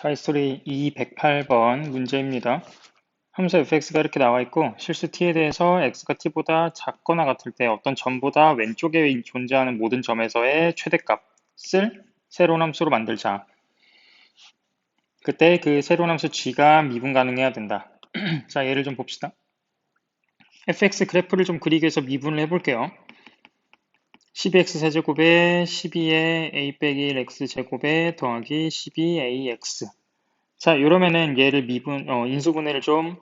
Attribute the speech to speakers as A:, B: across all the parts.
A: 차이스토리 208번 문제입니다. 함수 fx가 이렇게 나와 있고 실수 t에 대해서 x가 t보다 작거나 같을 때 어떤 점보다 왼쪽에 존재하는 모든 점에서의 최대값을 새로운 함수로 만들자. 그때 그 새로운 함수 g가 미분 가능해야 된다. 자 예를 좀 봅시다. fx 그래프를 좀 그리기 위해서 미분을 해볼게요. 12x 세제곱에 12의 a 빼기 1 x 제곱에 더하기 12ax 자 이러면은 얘를 미분 어, 인수분해를 좀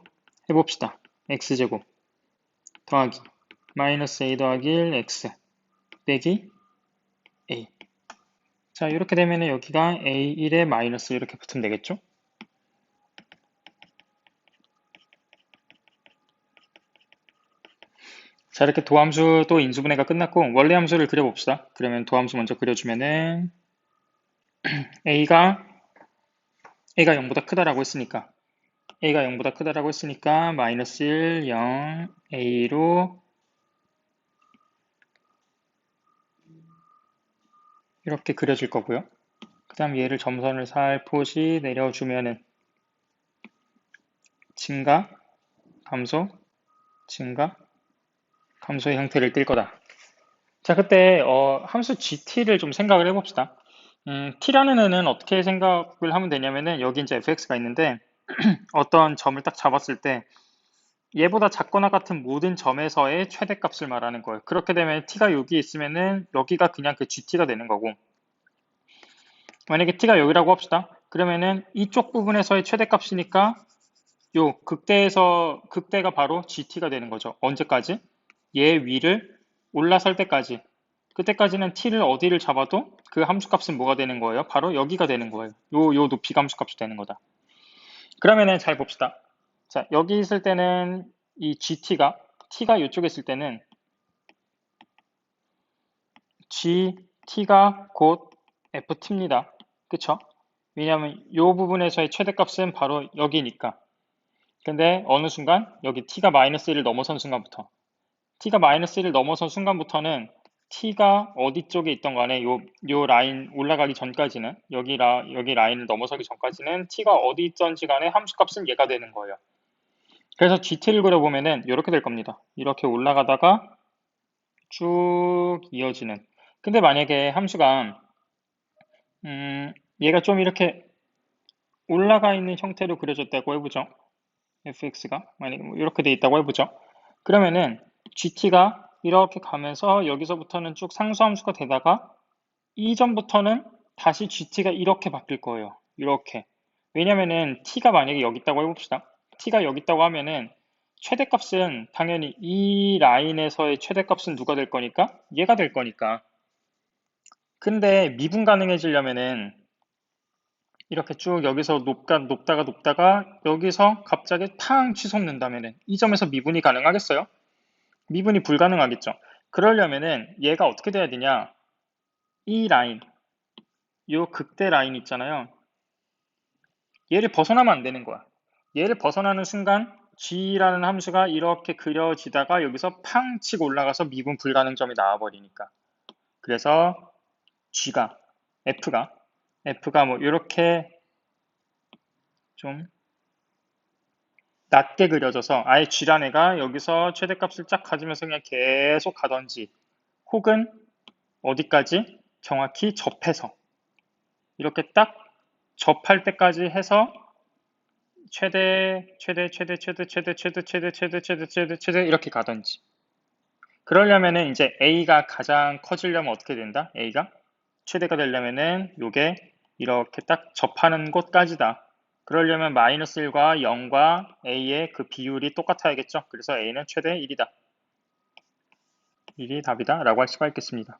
A: 해봅시다. x 제곱 더하기 마이너스 a 더하기 1 x 빼기 a. 자 이렇게 되면은 여기가 a1에 마이너스 이렇게 붙으면 되겠죠 자 이렇게 도함수 또 인수분해가 끝났고 원래 함수를 그려봅시다. 그러면 도함수 먼저 그려주면은 a가 a가 0보다 크다라고 했으니까 a가 0보다 크다라고 했으니까 마이너스 1, 0, a로 이렇게 그려질 거고요. 그 다음 얘를 점선을 살포시 내려주면은 증가, 감소, 증가, 함수의 형태를 띌 거다. 자, 그때 어, 함수 gt를 좀 생각을 해봅시다. 음, t라는 애는 어떻게 생각을 하면 되냐면은 여기 이제 fx가 있는데 어떤 점을 딱 잡았을 때 얘보다 작거나 같은 모든 점에서의 최대값을 말하는 거예요. 그렇게 되면 t가 여기 있으면은 여기가 그냥 그 gt가 되는 거고 만약에 t가 여기라고 합시다. 그러면은 이쪽 부분에서의 최대값이니까 요 극대에서 극대가 바로 gt가 되는 거죠. 언제까지? 얘 위를 올라설 때까지 그때까지는 t를 어디를 잡아도 그 함수값은 뭐가 되는 거예요? 바로 여기가 되는 거예요. 요, 요 높이 함수값이 되는 거다. 그러면은 잘 봅시다. 자, 여기 있을 때는 이 gt가 t가 이쪽에 있을 때는 gt가 곧 ft입니다. 그쵸? 왜냐하면 이 부분에서의 최대값은 바로 여기니까. 근데 어느 순간 여기 t가 마이너스 1을 넘어선 순간부터 t가 마이너스 1을 넘어선 순간부터는 t가 어디 쪽에 있던 간에 요, 요 라인 올라가기 전까지는 여기, 라, 여기 라인을 넘어서기 전까지는 t가 어디 있던지 간에 함수값은 얘가 되는 거예요. 그래서 gt를 그려보면은 이렇게 될 겁니다. 이렇게 올라가다가 쭉 이어지는 근데 만약에 함수가 음, 얘가 좀 이렇게 올라가 있는 형태로 그려졌다고 해보죠. fx가 만약에 뭐 이렇게 돼 있다고 해보죠. 그러면은 GT가 이렇게 가면서 여기서부터는 쭉 상수함수가 되다가 이전부터는 다시 GT가 이렇게 바뀔 거예요. 이렇게. 왜냐면은 T가 만약에 여기 있다고 해봅시다. T가 여기 있다고 하면은 최대값은 당연히 이 라인에서의 최대값은 누가 될 거니까? 얘가 될 거니까. 근데 미분 가능해지려면은 이렇게 쭉 여기서 높가, 높다가 높다가 여기서 갑자기 탕 치솟는다면은 이 점에서 미분이 가능하겠어요? 미분이 불가능하겠죠. 그러려면은 얘가 어떻게 돼야 되냐? 이 라인, 요 극대 라인 있잖아요. 얘를 벗어나면 안 되는 거야. 얘를 벗어나는 순간 g라는 함수가 이렇게 그려지다가 여기서 팡 치고 올라가서 미분 불가능점이 나와버리니까. 그래서 g가, f가, f가 뭐 이렇게 좀 낮게 그려져서 아예 쥐란 애가 여기서 최대값을 쫙 가지면서 그냥 계속 가던지 혹은 어디까지 정확히 접해서 이렇게 딱 접할 때까지 해서 최대 최대 최대 최대 최대 최대 최대 최대 최대 최대 최대 이렇게 가던지 그러려면은 이제 A가 가장 커지려면 어떻게 된다? A가 최대가 되려면은 요게 이렇게 딱 접하는 곳까지다 그러려면 마이너스 1과 0과 a의 그 비율이 똑같아야겠죠. 그래서 a는 최대 1이다. 1이 답이다 라고 할 수가 있겠습니다.